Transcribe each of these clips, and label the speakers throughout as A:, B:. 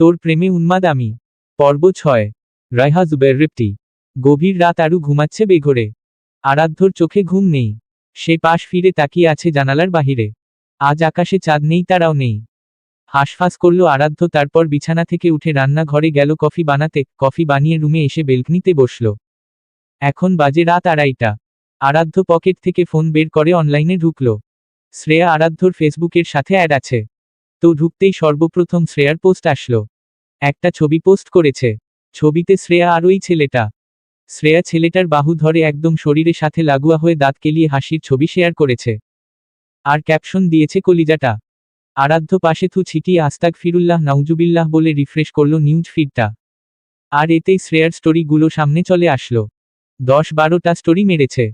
A: তোর প্রেমে উন্মাদ আমি। পর্ব ছয় রায়হা জুবের রেপটি গভীর রাত আরু ঘুমাচ্ছে বেঘরে। আরাধ্যর চোখে ঘুম নেই। সে পাশ ফিরে তাকিয়ে আছে জানালার বাহিরে। আজ আকাশে চাঁদ নেই, তারাও নেই। হাঁসফাঁস করল আরাধ্য, তারপর বিছানা থেকে উঠে রান্নাঘরে গেল কফি বানাতে। কফি বানিয়ে রুমে এসে বেলকনিতে বসল। এখন বাজে রাত আড়াইটা। আরাধ্য পকেট থেকে ফোন বের করে অনলাইনে ঢুকল। শ্রেয়া আরাধ্যর ফেসবুকের সাথে অ্যাড আছে। তো ঢুকতেই সর্বপ্রথম শ্রেয়ার পোস্ট আসলো। একটা ছবি পোস্ট করেছে। ছবিতে শ্রেয়া আর ওই ছেলেটা। শ্রেয়া ছেলেটার বাহু ধরে একদম শরীরের সাথে লাগুয়া হয়ে দাঁত কেলিয়ে হাসির ছবি শেয়ার করেছে। আর ক্যাপশন দিয়েছে কলিজাটা। আরাধ্য পাশে থু ছিটিয়ে আস্তাক ফিরুল্লাহ নাউজুবিল্লাহ বলে রিফ্রেশ করল নিউজ ফিডটা। আর এতেই শ্রেয়ার স্টোরিগুলো সামনে চলে আসলো। দশ বারোটা স্টোরি মেরেছে।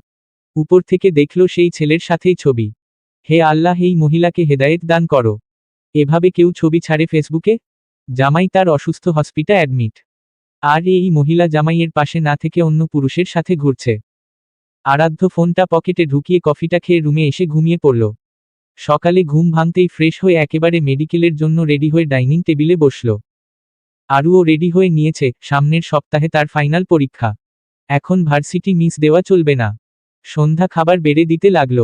A: উপর থেকে দেখল সেই ছেলের সাথেই ছবি। হে আল্লাহ, এই মহিলাকে হেদায়েত দান করো। এভাবে কেউ ছবি ছাড়ে ফেসবুকে? জামাই তার অসুস্থ হসপিটা অ্যাডমিট। আর এই মহিলা জামাইয়ের পাশে না থেকে অন্য পুরুষের সাথে ঘুরছে। আরাধ্য ফোনটা পকেটে ঢুকিয়ে কফিটা খেয়ে রুমে এসে ঘুমিয়ে পড়ল। সকালে ঘুম ভাঙতেই ফ্রেশ হয়ে একেবারে মেডিকেলের জন্য রেডি হয়ে ডাইনিং টেবিলে বসল। আরুও রেডি হয়ে নিয়েছে, সামনের সপ্তাহে তার ফাইনাল পরীক্ষা। এখন ভার্সিটি মিস দেওয়া চলবে না। সন্ধ্যা খাবার বেড়ে দিতে লাগল।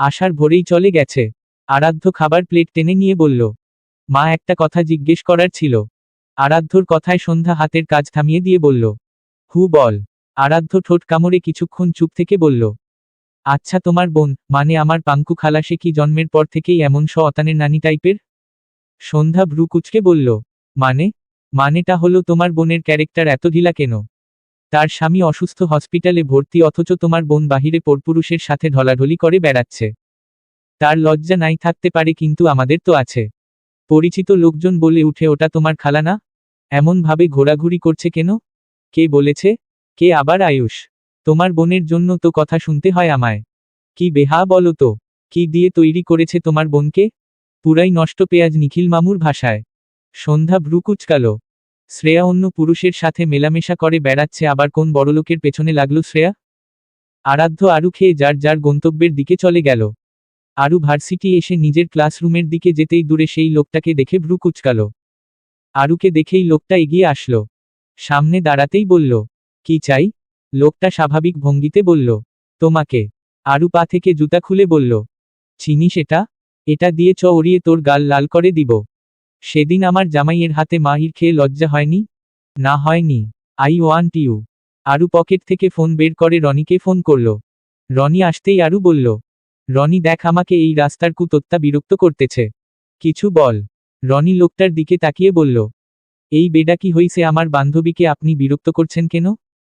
A: আসার ভোরেই চলে গেছে। আরাধ্য খাবার প্লেট টেনে নিয়ে বলল, মা, একটা কথা জিজ্ঞেস করার ছিল। আরাধ্যর কথায় সন্ধ্যা হাতের কাজ থামিয়ে দিয়ে বলল, হু, বল। আরাধ্য ঠোঁট কামড়ে কিছুক্ষণ চুপ থেকে বলল আচ্ছা তোমার বোন মানে আমার পাঙ্কু খালা, সে কি জন্মের পর থেকেই এমন স অতানের নানি টাইপের? সন্ধ্যা ভ্রু কুচকে বলল মানে? মানেটা হলো তোমার বোনের ক্যারেক্টার এত ঢিলা কেন? তার স্বামী অসুস্থ হসপিটালে ভর্তি, অথচ তোমার বোন বাহিরে পরপুরুষের সাথে ঢলাঢলি করে বেড়াচ্ছে। তার লজ্জা নাই থাকতে পারে কিন্তু আমাদের তো আছে। পরিচিত লোকজন বলে উঠে, ওটা তোমার খালা না? এমনভাবে ঘোরাঘুরি করছে কেন? কে বলেছে? কে আবার আয়ুষ? তোমার বোনের জন্য তো কথা শুনতে হয় আমায়। কি বেহা বলো তো, কি দিয়ে তৈরি করেছে তোমার বোনকে? পুরাই নষ্ট পেঁয়াজ নিখিল মামুর ভাষায়। সন্ধ্যা ভ্রু কুচকালো। শ্রেয়া অন্য পুরুষের সাথে মেলামেশা করে বেড়াচ্ছে, আবার কোন বড়লোকের পেছনে লাগল শ্রেয়া? আরাধ্য আরু খেয়ে যার যার গন্তব্যের দিকে চলে গেল। আরু ভার্সিটি এসে নিজের ক্লাসরুমের দিকে যেতেই দূরে সেই লোকটাকে দেখে ভ্রু কুচকালো। আরুকে দেখেই লোকটা এগিয়ে আসলো। সামনে দাঁড়াতেই বলল, কি চাই? লোকটা স্বাভাবিক ভঙ্গিতে বলল, তোমাকে। আরু পা থেকে জুতা খুলে বলল, চিনিস এটা? এটা দিয়ে চ ওড়িয়ে তোর গাল লাল করে দিব। সেদিন আমার জামাইয়ের হাতে মাহির খেয়ে লজ্জা হয়নি? না হয়নি। I want you. Aru pocket থেকে ফোন বের করে রনিকে ফোন করল। রনি আসতেই আরু বলল রনি দেখ আমাকে এই রাস্তার কুতত্তা বিরক্ত করতেছে। কিছু বল। রনি লোকটার দিকে তাকিয়ে বলল, এই বেডা কি হইছে আমার বান্ধবীকে আপনি বিরক্ত করছেন কেন?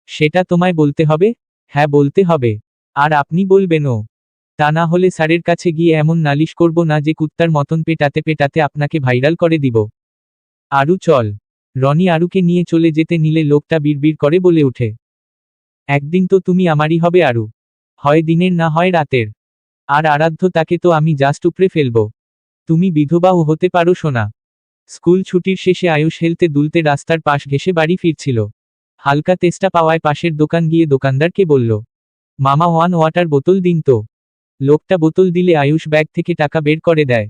A: সেটা তোমায় বলতে হবে? হ্যাঁ বলতে হবে। আর আপনি বলবেনও। তা না হলে স্যারের কাছে গিয়ে এমন নালিশ করব না যে কুত্তার মতন পেটাতে পেটাতে আপনাকে ভাইরাল করে দিব। আরু, চল রনি আরুকে নিয়ে চলে যেতে নিলে লোকটা বিড়বিড় করে বলে ওঠে, একদিন তো তুমি আমারই হবে আরু। হয় দিনের না হয় রাতের। আর আরাধ্য তাকে তো আমি জাস্ট উপরে ফেলব। তুমি বিধবাও হতে পারো, সোনা। স্কুল ছুটির শেষে আয়ুষ হেলতে দুলতে রাস্তার পাশ ঘেসে বাড়ি ফিরছিল। হালকা তেষ্টা পাওয়ায় পাশের দোকান গিয়ে দোকানদারকে বলল, মামা, ওয়ান ওয়াটার বোতল দিন তো। লোকটা বোতল দিলে আয়ুষ ব্যাগ থেকে টাকা বের করে দেয়।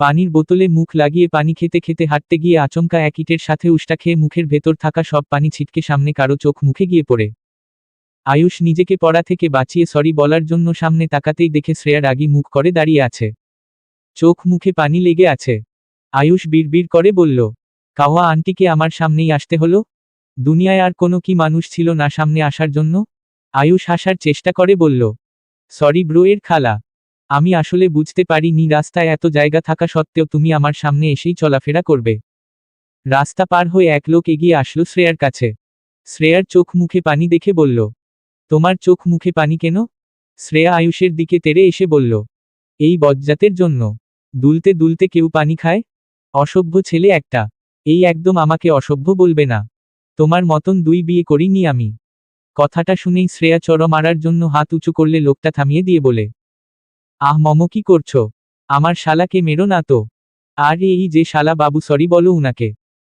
A: পানির বোতলে মুখ লাগিয়ে পানি খেতে খেতে হাঁটতে গিয়ে আচমকা এক ইটের সাথে উষ্টা খেয়ে মুখের ভেতর থাকা সব পানি ছিটকে সামনে কারও চোখ মুখে গিয়ে পড়ে। আয়ুষ নিজেকে পড়া থেকে বাঁচিয়ে সরি বলার জন্য সামনে তাকাতেই দেখে শ্রেয়া রাগি মুখ করে দাঁড়িয়ে আছে। চোখ মুখে পানি লেগে আছে। আয়ুষ বিড়বিড় করে বলল, কাওয়া আন্টিকে আমার সামনেই আসতে হলো? দুনিয়ায় আর কোনো কি মানুষ ছিল না সামনে আসার জন্য? আয়ুষ হাসার চেষ্টা করে বলল, সরি ব্রো, এর খালা। আমি আসলে বুঝতে পারিনি রাস্তায় এত জায়গা থাকা সত্ত্বেও তুমি আমার সামনে এসেই চলাফেরা করবে। রাস্তা পার হয়ে এক লোক এগিয়ে আসলো শ্রেয়ার কাছে। শ্রেয়ার চোখ মুখে পানি দেখে বলল তোমার চোখ মুখে পানি কেন? শ্রেয়া আয়ুষের দিকে তেড়ে এসে বলল, এই বজ্জাতের জন্য। দুলতে দুলতে কেউ পানি খায়? অসভ্য ছেলে একটা। এই একদম আমাকে অসভ্য বলবে না। তোমার মতন দুই বিয়ে করিনি আমি। কথাটা শুনেই শ্রেয়া চর মারার জন্য হাত উঁচু করলে লোকটা থামিয়ে দিয়ে বলে, আহ মম, কি করছ? আমার শালাকে মেরো না তো। আর এই যে শালা বাবু, সরি বলো উনাকে।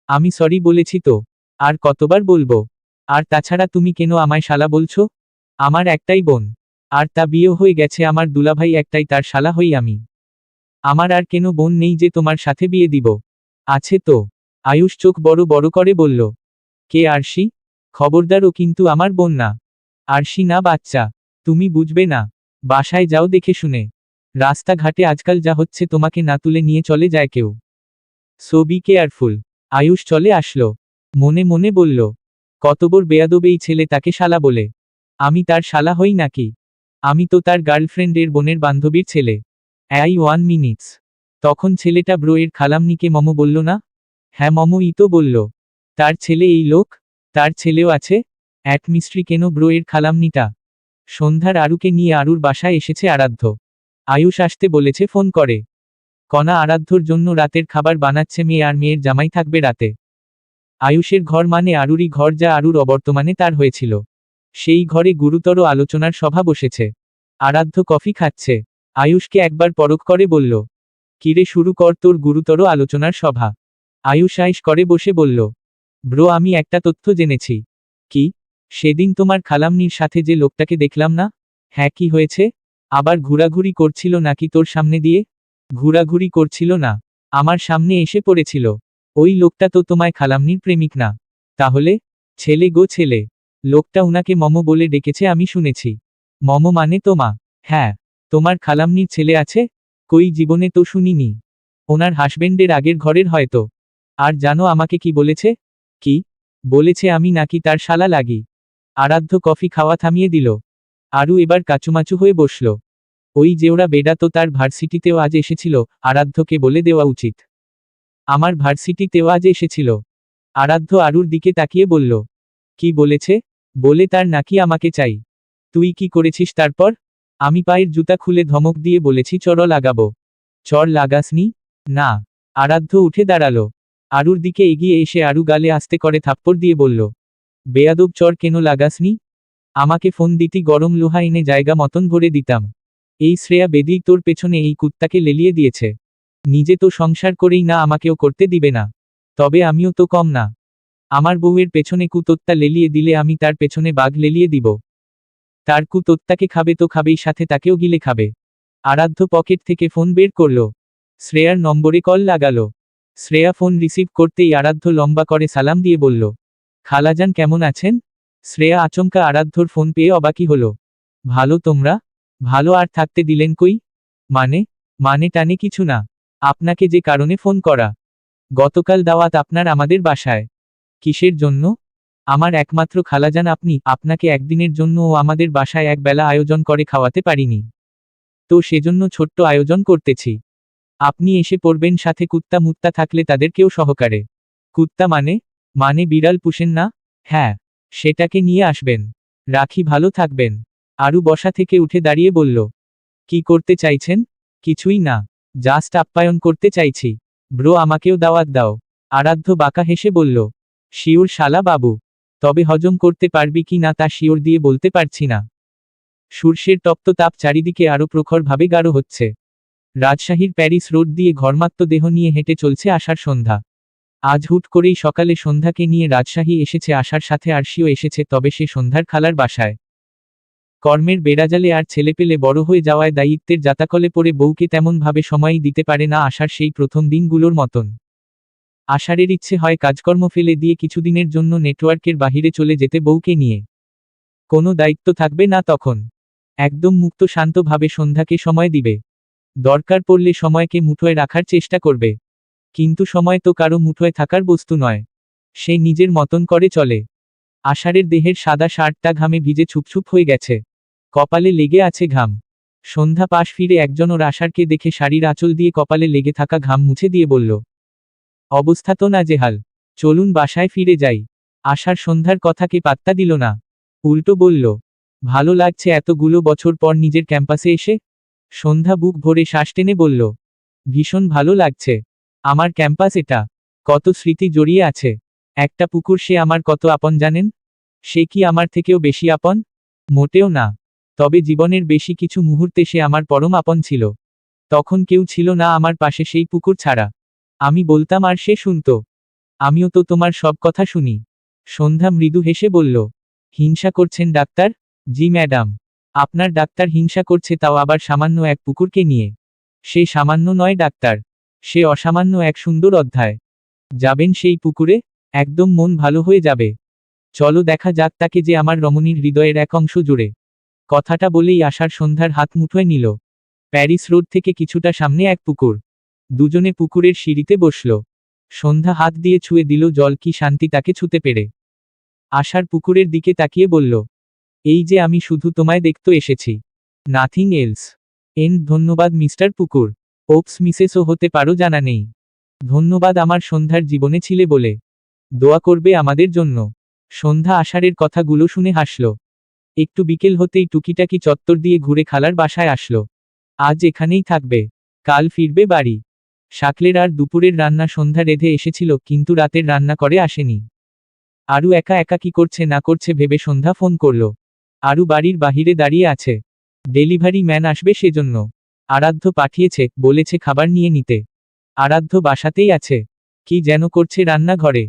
A: আমি সরি বলেছি তো। আর কতবার বলব? আর তাছাড়া তুমি কেন আমায় শালা বলছো? আমার একটাই বোন। আর তা বিয়ে হয়ে গেছে আমার দুলাভাই একটাই, তার শালা হই আমি। আমার আর কেন বোন নেই যে তোমার সাথে বিয়ে দিব? আছে তো। আয়ুষ চোখ বড় বড় করে বলল, কে আরশি? খবরদার ও কিন্তু আমার বোন না। আরশি না বাচ্চা। তুমি বুঝবে না। বাসায় যাও দেখে শুনে। রাস্তাঘাটে আজকাল যা হচ্ছে তোমাকে না তুলে নিয়ে চলে যায় কেউ। So be careful. আয়ুষ চলে আসলো। মনে মনে বলল কতবর বেয়াদব এই ছেলে তাকে শালা বলে। আমি তার শালা হই নাকি? আমি তো তার গার্লফ্রেন্ডের বোনের বান্ধবীর ছেলে। অ্যাই ওয়ান মিনিটস তখন ছেলেটা ব্রোয়ের খালামনিকে মম বলল, না? হ্যাঁ মম ই তো বলল। তার ছেলে এই লোক? তার ছেলেও আছে? মিস্ত্রি কেন ব্রোয়ের খালামনিটা? সন্ধ্যার আরুকে নিয়ে আরুর বাসায় এসেছে আরাধ্য। আয়ুষ আসতে বলেছে, ফোন করে। কণা আরাধ্যর জন্য রাতের খাবার বানাচ্ছে, মেয়ে আর মেয়ের জামাই থাকবে রাতে। আয়ুষের ঘর মানে আরুরই ঘর যা আরুর অবর্তমানে তার হয়েছিল। সেই ঘরে গুরুতর আলোচনার সভা বসেছে। আরাধ্য কফি খাচ্ছে। আয়ুষকে একবার পরখ করে বলল, কিরে শুরু কর তোর গুরুতর আলোচনার সভা। আয়ুষ আইস করে বসে বলল, ব্রো, আমি একটা তথ্য জেনেছি। কি? সেদিন তোমার খালামনির সাথে যে লোকটাকে দেখলাম না? হ্যাঁ কি হয়েছে? আবার ঘোরাঘুরি করছিল নাকি তোর সামনে দিয়ে? ঘোরাঘুরি করছিল না, আমার সামনে এসে পড়েছিল। ওই লোকটা তো তোমায় খালামনির প্রেমিক না। তাহলে? ছেলে গো, ছেলে। লোকটা উনাকে মম বলে ডেকেছে, আমি শুনেছি। মম মানে তোমা হ্যাঁ তোমার খালামনির ছেলে আছে? কই জীবনে তো শুনিনি। ওনার হাসবেন্ডের আগের ঘরের হয়তো। আর জানো আমাকে কি বলেছে? কি? বলেছে আমি নাকি তার শালা লাগি। আরাধ্য কফি খাওয়া থামিয়ে দিল। আরু এবার কাচুমাচু হয়ে বসল। ওই যে ওরা বেডা তো তার ভার্সিটিতেও আজ এসেছিল, আরাধ্যকে বলে দেওয়া উচিত। আমার ভার্সিটিতেও আজ এসেছিল। আরাধ্য আরুর দিকে তাকিয়ে বলল, কি বলেছে? বলে তার নাকি আমাকে চাই। তুই কি করেছিস তারপর? আমি পায়ের জুতা খুলে ধমক দিয়ে বলেছি চর লাগাবো। চর লাগাসনি? না। আরাধ্য উঠে দাঁড়াল। আরুর দিকে এগিয়ে এসে আরু গালে আস্তে করে থাপ্পড় দিয়ে বলল, বেয়াদব চর কেন লাগাসনি? আমাকে ফোন দিতি, গরম লোহা এনে জায়গা মতন ভরে দিতাম। এই শ্রেয়া বেদি তোর পেছনে এই কুত্তাকে লেলিয়ে দিয়েছে। নিজে তো সংসার করেই না আমাকেও করতে দিবে না। তবে আমিও তো কম না। আমার বউয়ের পেছনে কুতোত্তা লেলিয়ে দিলে আমি তার পেছনে বাঘ লেলিয়ে দিব। তার কুতোত্তাকে খাবে তো খাবেই, সাথে তাকেও গিলে খাবে। আরাধ্য পকেট থেকে ফোন বের করল। শ্রেয়ার নম্বরে কল লাগালো। শ্রেয়া ফোন রিসিভ করতেই আরাধ্য লম্বা করে সালাম দিয়ে বলল, খালাজান, কেমন আছেন? শ্রেয়া আচমকা আরাধ্যর ফোন পেয়ে অবাকি হল। ভালো তোমরা? ভালো আর থাকতে দিলেন কই? মানে? মানে টানে কিছু না। আপনাকে যে কারণে ফোন করা। গতকাল দাওয়াত আপনার আমাদের বাসায়। কিসের জন্য? আমার একমাত্র খালাজান আপনি, আপনাকে একদিনের জন্য ও আমাদের বাসায় একবেলা আয়োজন করে খাওয়াতে পারিনি। তো সেজন্য ছোট্ট আয়োজন করতেছি। আপনি এসে পড়বেন সাথে কুত্তা মুত্তা থাকলে তাদেরকেও সহকারে। কুত্তা মানে? মানে বিড়াল পুষেন না? হ্যাঁ সেটাকে নিয়ে আসবেন। রাখি ভালো থাকবেন। আরু বসা থেকে উঠে দাঁড়িয়ে বলল, কি করতে চাইছেন? কিছুই না, জাস্ট আপ্যায়ন করতে চাইছি। ব্রো, আমাকেও দাওয়াত দাও। আরাধ্য বাঁকা হেসে বলল শিওর শালা বাবু, তবে হজম করতে পারবি কি না তা শিওর দিয়ে বলতে পারছি না। সূর্যের তপ্ত তাপ চারিদিকে আরও প্রখরভাবে গাঢ় হচ্ছে। রাজশাহীর প্যারিস রোড দিয়ে ঘর্মাত্ম দেহ নিয়ে হেঁটে চলছে আষাঢ় সন্ধ্যা। আজ হুট করেই সকালে সন্ধ্যাকে নিয়ে রাজশাহী এসেছে আশার সাথে আরশিও এসেছে, তবে সে সন্ধ্যার খালার বাসায়। কর্মের বেড়াজালে আর ছেলেপেলে বড় হয়ে যাওয়ায় দায়িত্বের জাতাকলে পড়ে বউকে তেমনভাবে সময়ই দিতে পারে না আশার সেই প্রথম দিনগুলোর মতন। আষাঢ়ের ইচ্ছে হয় কাজকর্ম ফেলে দিয়ে কিছুদিনের জন্য নেটওয়ার্কের বাহিরে চলে যেতে বউকে নিয়ে। কোনো দায়িত্ব থাকবে না তখন। একদম মুক্ত শান্তভাবে সন্ধ্যাকে সময় দিবে। দরকার পড়লে সময়কে মুঠোয় রাখার চেষ্টা করবে। কিন্তু সময় তো কারও মুঠোয় থাকার বস্তু নয়। সে নিজের মতন করে চলে। আষাঢ়ের দেহের সাদা শার্টটা ঘামে ভিজে ছুপছুপ হয়ে গেছে। কপালে লেগে আছে ঘাম। সন্ধ্যা পাশ ফিরে একজন ওর আষাঢ়কে দেখে শাড়ির আঁচল দিয়ে কপালে লেগে থাকা ঘাম মুছে দিয়ে বলল অবস্থা তো না জেহাল। চলুন বাসায় ফিরে যাই। আশার সন্ধ্যার কথাকে পাত্তা দিল না? উল্টো বলল, ভালো লাগছে এতগুলো বছর পর নিজের ক্যাম্পাসে এসে? সন্ধ্যা বুক ভরে শ্বাস টেনে বলল, ভীষণ ভালো লাগছে। আমার ক্যাম্পাস এটা। কত স্মৃতি জড়িয়ে আছে। একটা পুকুর সে আমার কত আপন জানেন? সে কি আমার থেকেও বেশি আপন? মোটেও না। তবে জীবনের বেশি কিছু মুহূর্তে সে আমার পরম আপন ছিল। তখন কেউ ছিল না আমার পাশে সেই পুকুর ছাড়া। আমি বলতাম আর সে শুনত। আমিও তো তোমার সব কথা শুনি। সন্ধ্যা মৃদু হেসে বলল, হিংসা করছেন ডাক্তার? জি, ম্যাডাম। আপনার ডাক্তার হিংসা করছে তাও আবার সামান্য এক পুকুরকে নিয়ে। সে সামান্য নয় ডাক্তার, সে অসামান্য এক সুন্দর অধ্যায়। যাবেন সেই পুকুরে, একদম মন ভালো হয়ে যাবে। চলো দেখা যাক তাকে যে আমার রমণীর হৃদয়ের এক অংশ জুড়ে। কথাটা বলেই আসার সন্ধ্যার হাত মুঠোয় নিল। প্যারিস রোড থেকে কিছুটা সামনে এক পুকুর। দুজনে পুকুরের সিঁড়িতে বসল। সন্ধ্যা হাত দিয়ে ছুঁয়ে দিল জল কি শান্তি তাকে ছুতে পেরে। আশার পুকুরের দিকে তাকিয়ে বলল, এই যে আমি শুধু তোমায় দেখতে এসেছি। Nothing else. এন ধন্যবাদ মিস্টার পুকুর। ওপস মিসেসও হতে পারো জানা নেই। ধন্যবাদ আমার সন্ধ্যার জীবনে ছিলে বলে। দোয়া করবে আমাদের জন্য। সন্ধ্যা আষাঢ়ের কথাগুলো শুনে হাসল। একটু বিকেল হতেই টুকিটাকি চত্বর দিয়ে ঘুরে খালার বাসায় আসলো। আজ এখানেই থাকবে। কাল ফিরবে বাড়ি। শাকলের আর দুপুরের রান্না সন্ধ্যা রেধে এসেছিল, কিন্তু রাতের রান্না করে আসেনি। আরু একা একা কি করছে না করছে ভেবে সন্ধ্যা ফোন করল। আরু বাড়ির বাহিরে দাঁড়িয়ে আছে। ডেলিভারি ম্যান আসবে সেজন্য। আরাধ্য পাঠিয়েছে, বলেছে খাবার নিয়ে নিতে। আরাধ্য বাসাতেই আছে। কি যেন করছে রান্নাঘরে।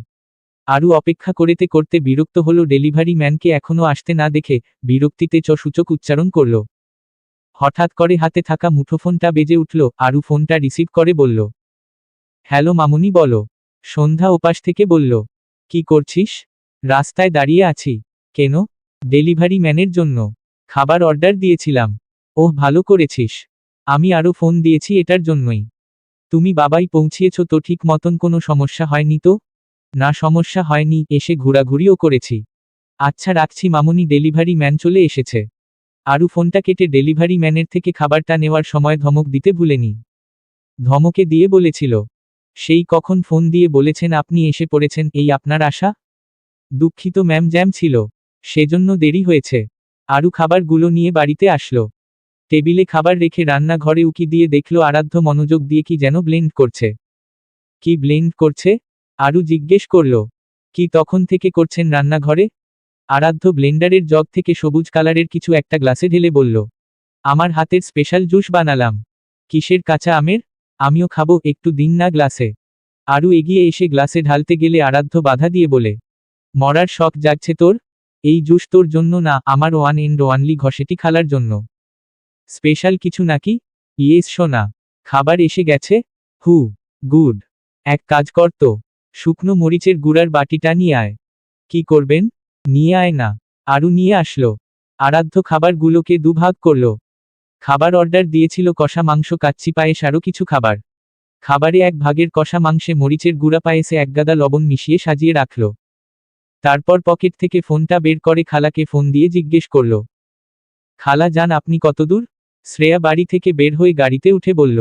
A: আরু অপেক্ষা করেতে করতে বিরক্ত হলো, ডেলিভারি ম্যানকে এখনও আসতে না দেখে বিরক্তিতে চ সূচক উচ্চারণ করল। হঠাৎ করে হাতে থাকা মুঠোফোনটা বেজে উঠল, আরু ফোনটা রিসিভ করে বলল, হ্যালো মামুনি, বলো। সন্ধ্যা ওপাশ থেকে বলল, কি করছিস? রাস্তায় দাঁড়িয়ে আছি। কেন? ডেলিভারি ম্যানের জন্য। খাবার অর্ডার দিয়েছিলাম। ওহ, ভালো করেছিস। আমি আরও ফোন দিয়েছি এটার জন্যই। তুমি বাবাই পৌঁছিয়েছ তো ঠিক মতন কোনো সমস্যা হয়নি তো? না, সমস্যা হয়নি, এসে ঘোরাঘুরিও করেছি। আচ্ছা রাখছি মামুনি, ডেলিভারি ম্যান চলে এসেছে। আরু ফোনটা কেটে ডেলিভারি ম্যানের থেকে খাবারটা নেওয়ার সময় ধমক দিতে ভুলেনি। ধমকে দিয়ে বলেছিল, সেই কখন ফোন দিয়ে বলেছেন আপনি এসে পড়েছেন, এই আপনার আশা? দুঃখিত ম্যাম, জ্যাম ছিল। সেজন্য দেরি হয়েছে। আরু খাবারগুলো নিয়ে বাড়িতে আসলো। টেবিলে খাবার রেখে রান্নাঘরে উকি দিয়ে দেখল আরাধ্য মনোযোগ দিয়ে কি যেন ব্লেন্ড করছে। কি ব্লেন্ড করছে? আরু জিজ্ঞেস করল। কি তখন থেকে করছেন রান্নাঘরে? আরাধ্য ব্লেন্ডারের জগ থেকে সবুজ কালারের কিছু একটা গ্লাসে ঢেলে বলল, আমার হাতের স্পেশাল জুস বানালাম। কিসের কাঁচা আমের? আমিও খাব একটু দিন না গ্লাসে। আরু এগিয়ে এসে গ্লাসে ঢালতে গেলে আরাধ্য বাধা দিয়ে বলে, মরার শখ জাগছে তোর? এই জুস তোর জন্য না, আমার ওয়ান এন্ড ওয়ানলি ঘষেটি খালার জন্য। স্পেশাল কিছু নাকি? ইয়েস শোনা খাবার এসে গেছে? হু, গুড। এক কাজ কর তো। শুকনো মরিচের গুড়ার বাটিটা নিয়ে আয়। কি করবেন? নিয়ে আয় না। আরু নিয়ে আসলো। আরাধ্য খাবারগুলোকে দুভাগ করল। খাবার অর্ডার দিয়েছিল কষা মাংস, কাচ্চি পায়েস আরও কিছু খাবার। খাবারে এক ভাগের কষা মাংসে মরিচের গুঁড়া পায়েসে একগাদা লবণ মিশিয়ে সাজিয়ে রাখল। তারপর পকেট থেকে ফোনটা বের করে খালাকে ফোন দিয়ে জিজ্ঞেস করল। খালা যান আপনি কতদূর শ্রেয়া বাড়ি থেকে বের হয়ে গাড়িতে উঠে বলল,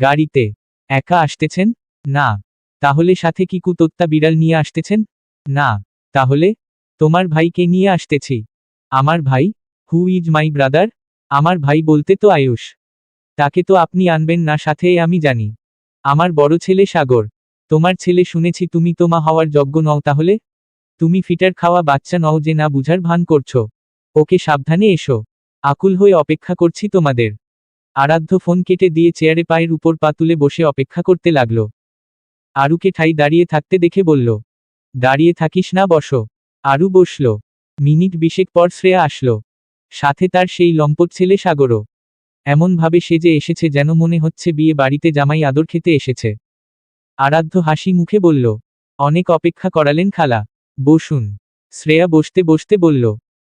A: গাড়িতে। একা আসতেছেন? না। তাহলে সাথে কি কুতোত্তা বিড়াল নিয়ে আসতেছেন? না। তাহলে? তোমার ভাইকে নিয়ে আসতেছি। আমার ভাই হু ইজ মাই ব্রাদার আমার ভাই বলতে তো আয়ুষ। তাকে তো আপনি আনবেন না সাথে আমি জানি। আমার বড় ছেলে সাগর। তোমার ছেলে শুনেছি তুমি তো মা হওয়ার যজ্ঞ নও তাহলে? তুমি ফিটার খাওয়া বাচ্চা নও যে না বুঝার ভান করছ। ওকে সাবধানে এসো। আকুল হয়ে অপেক্ষা করছি তোমাদের। আরাধ্য ফোন কেটে দিয়ে চেয়ারে পায়ের উপর পা তুলে বসে অপেক্ষা করতে লাগল। আরুকে ঠাই দাঁড়িয়ে থাকতে দেখে বলল, দাঁড়িয়ে থাকিস না, বসো। আরু বসল। মিনিট বিশেক পর শ্রেয়া আসলো। সাথে তার সেই লম্পট ছেলে সাগরও। এমনভাবে সে যে এসেছে যেন মনে হচ্ছে বিয়ে বাড়িতে জামাই আদর খেতে এসেছে। আরাধ্য হাসি মুখে বলল, অনেক অপেক্ষা করালেন খালা, বসুন। শ্রেয়া বসতে বসতে বলল,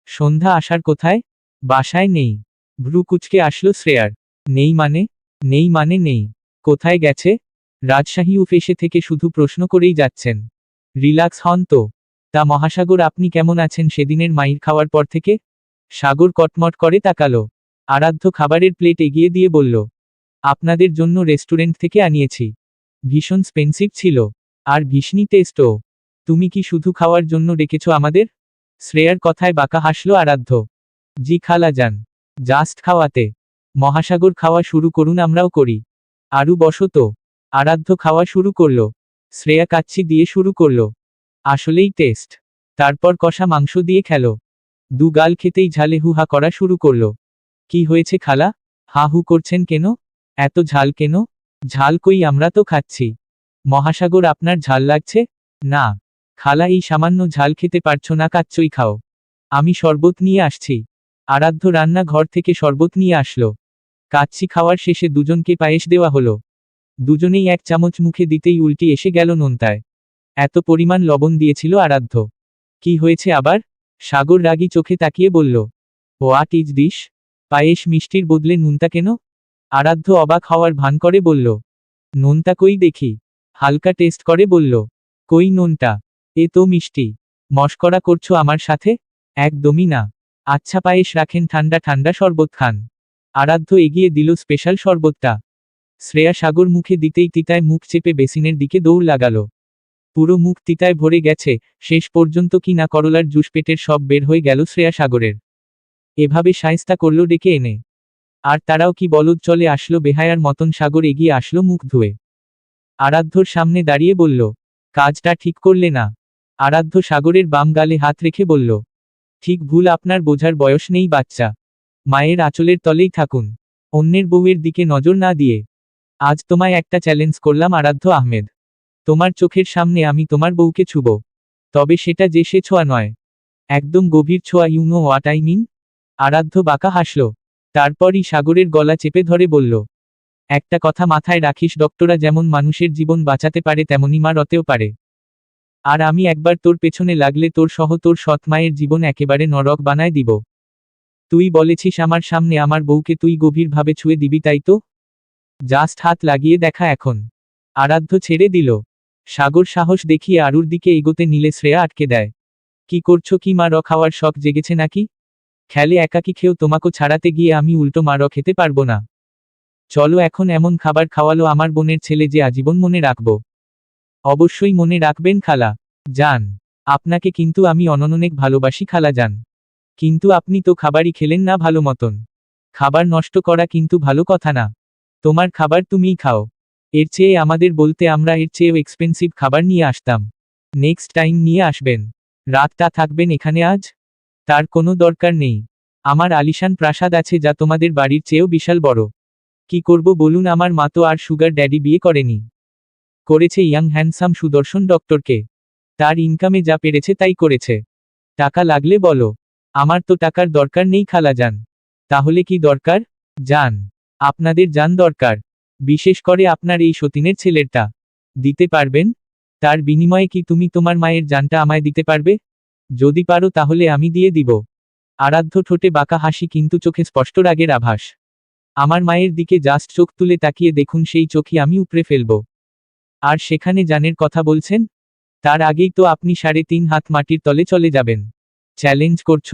A: সন্ধ্যা আসার কোথায়? বাসায় নেই। ভ্রু কুচকে আসলো শ্রেয়ার, নেই মানে? নেই মানে নেই। কোথায় গেছে? রাজশাহী উফেসে থেকে শুধু প্রশ্ন করেই যাচ্ছেন। রিল্যাক্স হন তো। তা মহাসাগর, আপনি কেমন আছেন? সেদিনের মাইর খাওয়ার পর থেকে সাগর কটমট করে তাকালো। আরাধ্য খাবারের প্লেট এগিয়ে দিয়ে বলল, আপনাদের জন্য রেস্টুরেন্ট থেকে আনিয়েছি। ভীষণ স্পেন্সিভ ছিল। আর ভীষণই টেস্টও তুমি কি শুধু খাওয়ার জন্য ডেকেছ আমাদের? শ্রেয়ার কথায় বাঁকা হাসল আরাধ্য। জি খালা যান জাস্ট খাওয়াতে। মহাসাগর খাওয়া শুরু করুন, আমরাও করি। আরু বসত আরাধ্য খাওয়া শুরু করল। শ্রেয়া কাচ্ছি দিয়ে শুরু করল। আসলেই টেস্ট। তারপর কষা মাংস দিয়ে খেল। দু গাল খেতেই ঝালে হু হা করা শুরু করল। কি হয়েছে খালা? হা হু করছেন কেন? এত ঝাল কেন? ঝাল কই আমরা তো খাচ্ছি। মহাসাগর আপনার ঝাল লাগছে? না। খালা এই সামান্য ঝাল খেতে পারছ না, কাচ্চই খাও। আমি শরবত নিয়ে আসছি। আরাধ্য রান্না ঘর থেকে শরবত নিয়ে আসলো। কাচ্ছি খাওয়ার শেষে দুজনকে পায়েস দেওয়া হলো। দুজনেই এক চামচ মুখে দিতেই উল্টি এসে গেল নোনতায়। এত পরিমাণ লবণ দিয়েছিল আরাধ্য। কি হয়েছে আবার? সাগর রাগী চোখে তাকিয়ে বলল, হোয়াট ইজ দিস? পায়েস মিষ্টির বদলে নুনতা কেন? আরাধ্য অবাক হওয়ার ভান করে বলল নুনতা কই দেখি? হালকা টেস্ট করে বলল, কই নুনটা? এ তো মিষ্টি। মস্করা করছ আমার সাথে? একদমই না। আচ্ছা পায়েস রাখেন ঠান্ডা ঠান্ডা শরবত খান। আরাধ্য এগিয়ে দিল স্পেশাল শরবতটা। শ্রেয়া সাগর মুখে দিতেই তিতায় মুখ চেপে বেসিনের দিকে দৌড় লাগালো। পুরো মুখ তিতায় ভরে গেছে, শেষ পর্যন্ত কি না করলার জুস পেটের সব বের হয়ে গেল শ্রেয়া সাগরের এভাবে সায়স্তা করল ডেকে এনে। আর তারাও কি বলদ চলে আসলো বেহায়ার মতন সাগর এগিয়ে আসলো মুখ ধুয়ে। আরাধ্যর সামনে দাঁড়িয়ে বলল, কাজটা ঠিক করলে না। আরাধ্য সাগরের বাম গালে হাত রেখে বলল, ঠিক ভুল আপনার বোঝার বয়স নেই বাচ্চা। মায়ের আঁচলের তলেই থাকুন। অন্যের বউয়ের দিকে নজর না দিয়ে। আজ তোমায় একটা চ্যালেঞ্জ করলাম আরাধ্য আহমেদ। তোমার চোখের সামনে আমি তোমার বউকে ছুব। তবে সেটা যে সে ছোঁয়া নয়। একদম গভীর ছোঁয়া you know what I mean Aradhya বাঁকা হাসল। তারপরই সাগরের গলা চেপে ধরে বলল, একটা কথা মাথায় রাখিস ডক্টরা যেমন মানুষের জীবন বাঁচাতে পারে, তেমনি মা রতেও পারে। আর আমি একবার তোর পেছনে লাগলে তোর সহ তোর সৎ মায়ের জীবন একেবারে নরক বানায় দিব। তুই বলেছিস আমার সামনে আমার বউকে তুই গভীরভাবে ছুঁয়ে দিবি, তাই তো? জাস্ট হাত লাগিয়ে দেখা এখন। আরাধ্য ছেড়ে দিল। সাগর সাহস দেখিয়ে আরুর দিকে এগোতে নিলে শ্রেয়া আটকে দেয়। কি করছ কি মা র খাওয়ার শখ জেগেছে নাকি? খেলে একাকি খেয়েও তোমাকে ছাড়াতে গিয়ে আমি উল্টো মা র খেতে পারব না। চলো এখন এমন খাবার খাওয়ালো আমার বোনের ছেলে যে আজীবন মনে রাখব। অবশ্যই মনে রাখবেন খালা যান আপনাকে কিন্তু আমি অনননেক ভালোবাসি খালা যান কিন্তু আপনি তো খাবারই খেলেন না ভালো মতন। খাবার নষ্ট করা কিন্তু ভালো কথা না। তোমার খাবার তুমিই খাও। এর চেয়ে আমাদের বলতে আমরা এর চেয়েও এক্সপেন্সিভ খাবার নিয়ে আসতাম। নেক্সট টাইম নিয়ে আসবেন। রাতটা থাকবেন এখানে আজ? তার কোনো দরকার নেই। আমার আলিশান প্রাসাদ আছে যা তোমাদের বাড়ির চেয়েও বিশাল বড়। কি করব বলুন আমার মা তো আর সুগার ড্যাডি বিয়ে করেনি। করেছে ইয়াং হ্যান্ডসাম সুদর্শন ডক্টরকে। তার ইনকামে যা পেরেছে তাই করেছে। টাকা লাগলে বলো। আমার তো টাকার দরকার নেই খালা যান তাহলে কি দরকার? যান আপনাদের যান দরকার। বিশেষ করে আপনার এই সতীনের ছেলেরটা। দিতে পারবেন? তার বিনিময়ে কি তুমি তোমার মায়ের জানটা আমায় দিতে পারবে? যদি পারো তাহলে আমি দিয়ে দিব। আরাধ্য ঠোঁটে বাঁকা হাসি কিন্তু চোখে স্পষ্ট রাগের আভাস। আমার মায়ের দিকে জাস্ট চোখ তুলে তাকিয়ে দেখুন সেই চোখই আমি উপড়ে ফেলব। আর সেখানে জানের কথা বলছেন? তার আগেই তো আপনি সাড়ে তিন হাত মাটির তলে চলে যাবেন। চ্যালেঞ্জ করছ?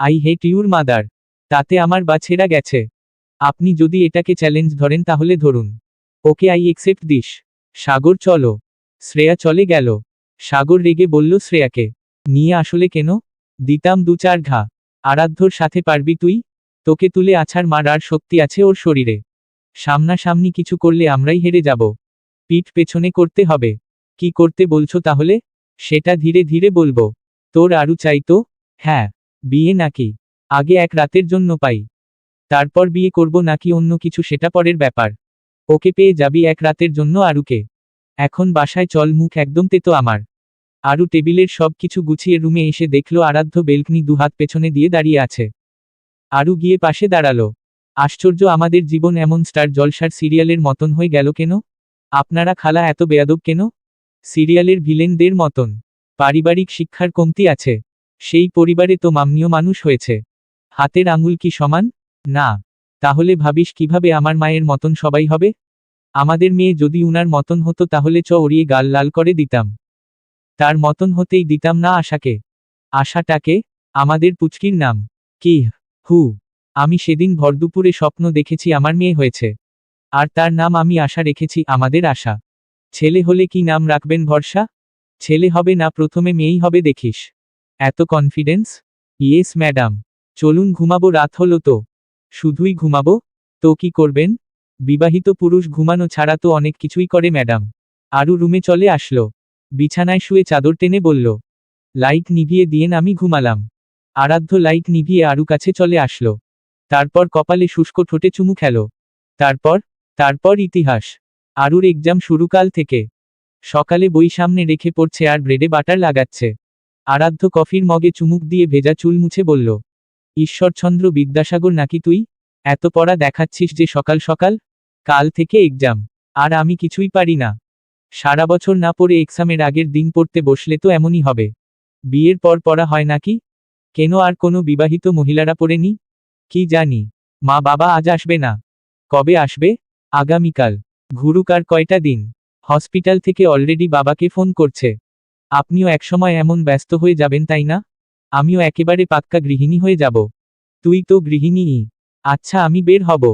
A: I hate your mother. তাতে আমার বাছেরা গেছে। আপনি যদি এটাকে চ্যালেঞ্জ ধরেন তাহলে ধরুন। Okay I accept this. Sagar চলো। শ্রেয়া চলে গেল। সাগর রেগে বলল, শ্রেয়াকে। নিয়ে আসলে কেন? দিতাম দু চার ঘা। আরাধ্যর সাথে পারবি তুই? তোকে তুলে আছাড় মারার শক্তি আছে ওর শরীরে। সামনাসামনি কিছু করলে আমরাই হেরে যাব। পিঠ পেছনে করতে হবে। কি করতে বলছো তাহলে? সেটা ধীরে ধীরে বলব। তোর আরু চাই তো? হ্যাঁ। বিয়ে নাকি? আগে এক রাতের জন্য পাই। তারপর বিয়ে করব নাকি অন্য কিছু সেটা পরের ব্যাপার। ওকে পেয়ে যাবি এক রাতের জন্য আরুকে। এখন বাসায় চল, মুখ একদম তেতো আমার। আরু টেবিলের সব কিছু গুছিয়ে রুমে এসে দেখল আরাধ্য বেলকনি দুহাত পেছনে দিয়ে দাঁড়িয়ে আছে। আরু গিয়ে পাশে দাঁড়াল। আশ্চর্য, আমাদের জীবন এমন স্টার জলসার সিরিয়ালের মতন হয়ে গেল কেন? আপনারা খালা এত বেয়াদব কেন? সিরিয়ালের ভিলেনদের মতন। পারিবারিক শিক্ষার কমতি আছে। সেই পরিবারে তো মামনীয় মানুষ হয়েছে। হাতের আঙুল কি সমান? না, তাহলে ভাবিস কীভাবে আমার মায়ের মতন সবাই হবে? আমাদের মেয়ে যদি উনার মতন হতো তাহলে চ ওড়িয়ে গাল লাল করে দিতাম। তার মতন হতেই দিতাম না আশাকে। আশাটাকে, আমাদের পুচকির নাম। কি, হু, আমি সেদিন ভরদুপুরে স্বপ্ন দেখেছি আমার মেয়ে হয়েছে। আর তার নাম আমি আশা রেখেছি আমাদের আশা। ছেলে হলে কি নাম রাখবেন ভরসা? ছেলে হবে না প্রথমে মেয়েই হবে দেখিস। এত কনফিডেন্স? Yes madam. চলুন ঘুমাবো, রাত হলো তো। শুধুই ঘুমাবো? তো কি করবেন? বিবাহিত পুরুষ ঘুমানো ছাড়া তো অনেক কিছুই করে ম্যাডাম। আরু রুমে চলে আসলো। বিছানায় শুয়ে চাদর টেনে বলল লাইট নিভিয়ে দিয়েন, আমি ঘুমালাম। আরাধ্য লাইট নিভিয়ে আরু কাছে চলে আসলো। তারপর কপালে শুষ্ক ঠোঁটে চুমু খেল। তারপর? তারপর ইতিহাস। আরুর এক্সাম শুরুকাল থেকে। সকালে বই সামনে রেখে পড়ছে আর ব্রেডে বাটার লাগাচ্ছে। আরাধ্য কফির মগে চুমুক দিয়ে ভেজা চুল মুছে বলল ঈশ্বরচন্দ্র বিদ্যাসাগর নাকি তুই? এত পড়া দেখাচ্ছিস যে সকাল সকাল? কাল থেকে এক্সাম আর আমি কিছুই পারি না। সারা বছর না পড়ে এক্সামের আগের দিন পড়তে বসলে তো এমনই হবে। বিয়ের পর পড়া হয় নাকি? কেন আর কোনো বিবাহিত মহিলারা পড়েনি কি জানি। মা বাবা আজ আসবে না। কবে আসবে? আগামীকাল। ঘুরুক আর কয়টা দিন? হসপিটাল থেকে অলরেডি বাবাকে ফোন করছে। আপনিও একসময় এমন ব্যস্ত হয়ে যাবেন, তাই না? আমিও একেবারে পাক্কা গৃহিণী হয়ে যাব। তুই তো গৃহিণীই আচ্ছা আমি বের হব।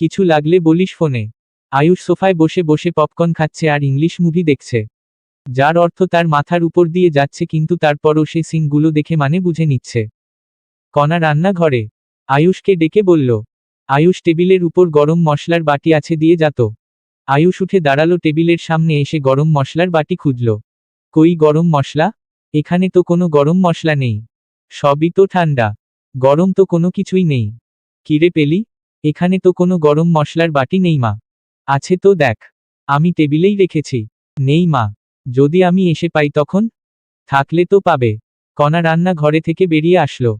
A: কিছু লাগলে বলিস ফোনে। আয়ুষ সোফায় বসে বসে পপকর্ন খাচ্ছে আর ইংলিশ মুভি দেখছে। যার অর্থ তার মাথার উপর দিয়ে যাচ্ছে কিন্তু তারপরও সে সিনগুলো দেখে মানে বুঝে নিচ্ছে। কণা রান্নাঘরে আয়ুষকে ডেকে বলল, আয়ুষ, টেবিলের উপর গরম মশলার বাটি আছে, দিয়ে যাত আয়ুষ উঠে দাঁড়াল টেবিলের সামনে এসে গরম মশলার বাটি খুঁজল। কই গরম মশলা? এখানে তো কোনো গরম মশলা নেই। সবই তো ঠান্ডা। গরম তো কোনো কিছুই নেই। কিরে পেলি? এখানে তো কোনো গরম মশলার বাটি নেই মা। আছে তো দেখ। আমি টেবিলেই রেখেছি। নেই মা। যদি আমি এসে পাই তখন? থাকলে তো পাবে। কণা রান্না ঘরে থেকে বেরিয়ে আসলো।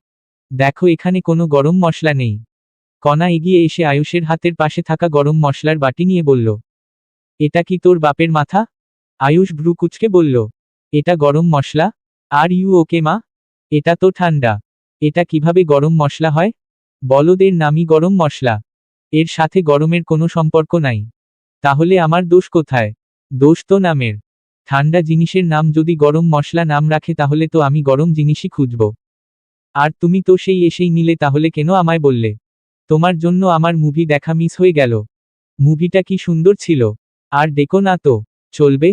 A: দেখো এখানে কোনো গরম মশলা নেই। কণা এগিয়ে এসে আয়ুষের হাতের পাশে থাকা গরম মশলার বাটি নিয়ে বলল, এটা কি তোর বাপের মাথা? আয়ুষ ভ্রু কুচকে বলল, এটা গরম মশলা। আর ইউ ওকে মা? এটা তো ঠান্ডা। এটা কীভাবে গরম মশলা হয়? বলদের নামই গরম মশলা। এর সাথে গরমের কোনো সম্পর্ক নাই। তাহলে আমার দোষ কোথায়? দোষ তো নামের। ঠান্ডা জিনিসের নাম যদি গরম মশলা নাম রাখে তাহলে তো আমি গরম জিনিসই খুঁজব। আর তুমি তো সেই এসেই নিলে তাহলে কেন আমায় বললে? তোমার জন্য আমার মুভি দেখা মিস হয়ে গেল। মুভিটা কি সুন্দর ছিল। আর ডেকো না তো, চলবে?